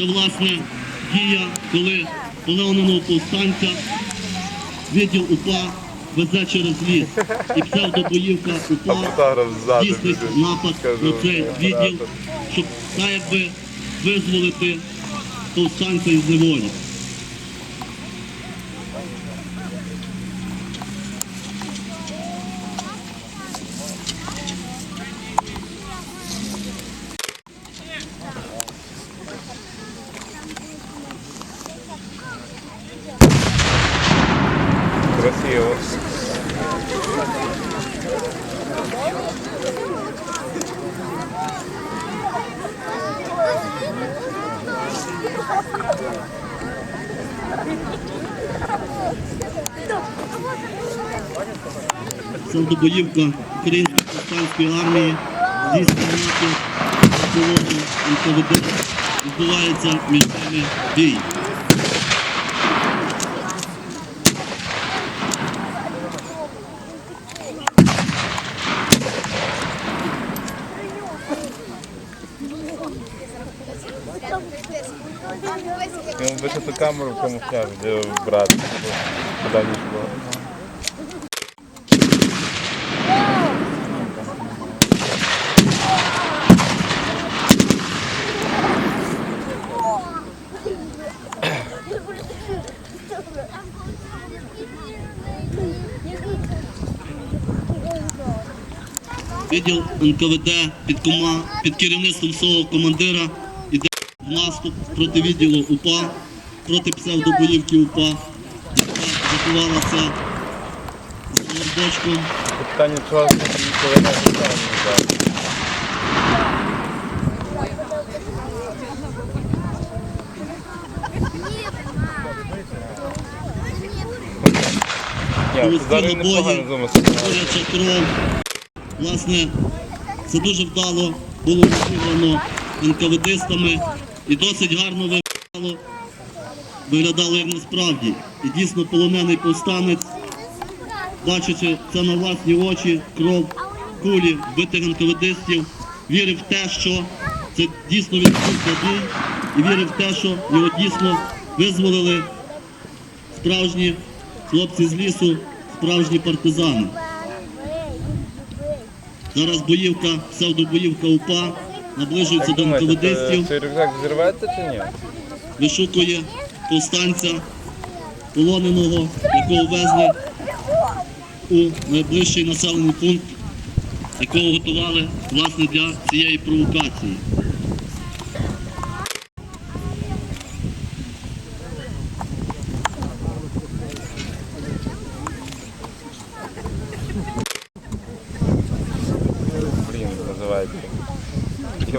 Це власне дія, коли полоненого повстанця відділ УПА везе через ліс. І псевдобоївка УПА здійснить напад на цей відділ, щоб так якби визволити повстанця із неволі. Красиво. Псевдобоївка Української повстанської армії здійснює напад на колону НКВД. Відбувається між ними бій. Йому би ще ту камеру в камуфляжі, де щоб куди не. Відділ НКВД під, кома, під керівництвом свого командира наступ проти відділу УПА, проти псевдобоївки УПА, яка заховалася з горбочком. Питання чого коли не тут зараз непогано кров. Власне, це дуже вдало було розіграно НКВДистами і досить гарно виглядало, виглядало як насправді. І дійсно полонений повстанець, бачачи це на власні очі, кров, кулі вбитих НКВДистів, вірив в те, що це дійсно відбувся бій, і вірив в те, що його дійсно визволили справжні хлопці з лісу, справжні партизани. Зараз боївка, псевдобоївка УПА наближується до думаєте, цей рюкзак зірветься чи ні? вишукує повстанця, полоненого, якого везли у найближчий населений пункт, якого готували власне для цієї провокації.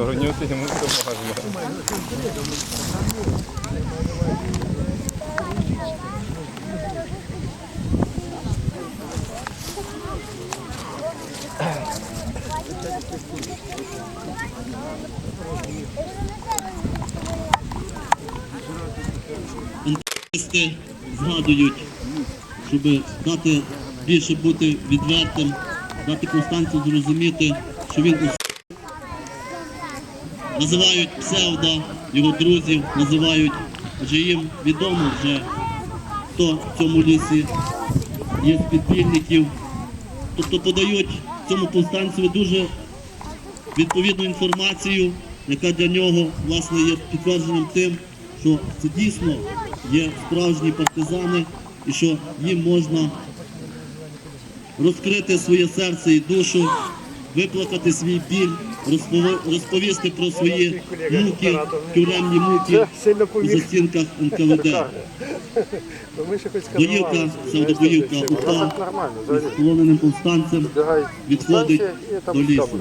Євронюс йому все можна. Антисти згадують, щоб дати більше бути відвертим, дати повстанцю зрозуміти, що він називають псевдо його друзів, називають, вже їм відомо вже, хто в цьому лісі є з підпільників. Тобто подають цьому повстанцеві дуже відповідну інформацію, яка для нього власне є підтвердженням тим, що це дійсно є справжні партизани і що їм можна розкрити своє серце і душу, виплакати свій біль, розповісти про свої муки, тюремні муки у застінках НКВД. Ми Боївка, псевдобоївка, УПА так нормально. з полоненим повстанцем відходить до лісу.